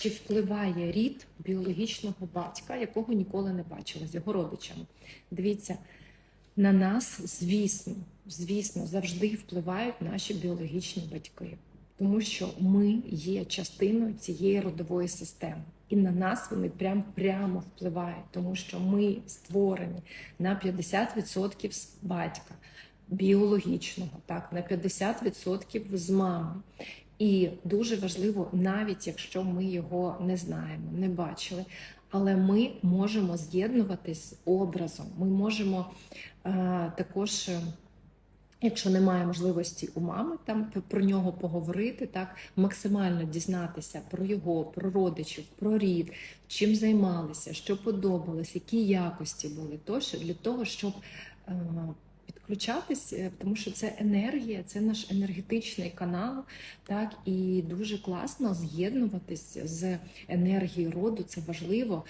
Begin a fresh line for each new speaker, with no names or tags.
чи впливає рід біологічного батька, якого ніколи не бачила з його родичами. Дивіться, на нас, звісно, звісно, завжди впливають наші біологічні батьки, тому що ми є частиною цієї родової системи. І на нас вони прям прямо впливають, тому що ми створені на 50% з батька біологічного, так на 50% з мами. І дуже важливо, навіть якщо ми його не знаємо, не бачили, але ми можемо з'єднуватись з образом. Ми можемо е, також. е, Якщо немає можливості у мами там про нього поговорити, так максимально дізнатися про його, про родичів, про рід, чим займалися, що подобалось, які якості були, тощо для того, щоб е, підключатись, е, тому що це енергія, це наш енергетичний канал, так і дуже класно з'єднуватись з енергією роду. Це важливо.